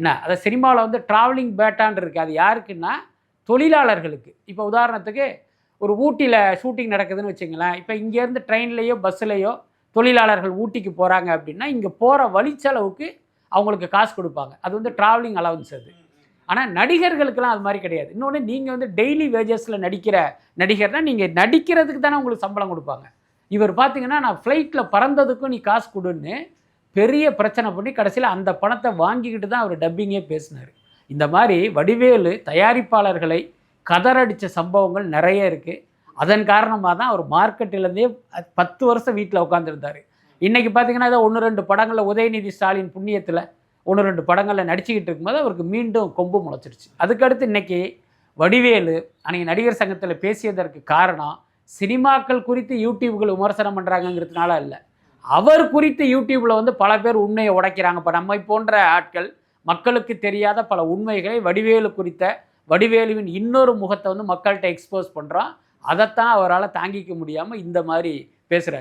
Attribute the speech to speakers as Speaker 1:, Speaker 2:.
Speaker 1: என்ன அதை சினிமாவில் வந்து ட்ராவலிங் பேட்டான் இருக்குது அது யாருக்குன்னா தொழிலாளர்களுக்கு. இப்போ உதாரணத்துக்கு ஒரு ஊட்டியில் ஷூட்டிங் நடக்குதுன்னு வச்சுங்களேன் இப்போ இங்கேருந்து ட்ரெயின்லேயோ பஸ்ஸுலேயோ தொழிலாளர்கள் ஊட்டிக்கு போகிறாங்க அப்படின்னா இங்கே போகிற வழிச்செலவுக்கு அவங்களுக்கு காசு கொடுப்பாங்க. அது வந்து ட்ராவலிங் அலவன்ஸ் அது. ஆனால் நடிகர்களுக்கெல்லாம் அது மாதிரி கிடையாது. இன்னொன்று நீங்கள் வந்து டெய்லி வேஜஸில் நடிக்கிற நடிகர்னால் நீங்கள் நடிக்கிறதுக்கு தானே உங்களுக்கு சம்பளம் கொடுப்பாங்க. இவர் பார்த்தீங்கன்னா நான் ஃப்ளைட்டில் பறந்ததுக்கும் நீ காசு கொடுன்னு பெரிய பிரச்சனை பண்ணி கடைசியில் அந்த பணத்தை வாங்கிக்கிட்டு தான் அவர் டப்பிங்கே பேசினார். இந்த மாதிரி வடிவேலு தயாரிப்பாளர்களை கதறடித்த சம்பவங்கள் நிறைய இருக்குது அதன் காரணமாக தான் அவர் மார்க்கெட்டிலேருந்தே பத்து வருஷம் வீட்டில் உட்காந்துருந்தார் இன்றைக்கி பார்த்தீங்கன்னா ஏதோ ஒன்று ரெண்டு படங்களில் உதயநிதி ஸ்டாலின் புண்ணியத்தில் ஒன்று ரெண்டு படங்களில் நடிச்சுக்கிட்டு இருக்கும்போது அவருக்கு மீண்டும் கொம்பு முளைச்சிருச்சு. அதுக்கடுத்து இன்னைக்கு வடிவேலு அன்றைக்கி நடிகர் சங்கத்தில் பேசியதற்கு காரணம் சினிமாக்கள் குறித்து யூடியூப்கள் விமர்சனம் பண்ணுறாங்கங்கிறதுனால இல்லை அவர் குறித்து யூடியூப்பில் வந்து பல பேர் உண்மையை உடைக்கிறாங்க. இப்போ நம்மை போன்ற ஆட்கள் மக்களுக்கு தெரியாத பல உண்மைகளை வடிவேலு குறித்த வடிவேலுவின் இன்னொரு முகத்தை வந்து மக்கள்கிட்ட எக்ஸ்போஸ் பண்ணுறோம் அதைத்தான் அவரால் தாங்கிக்க முடியாமல் இந்த மாதிரி பேசுகிறாரு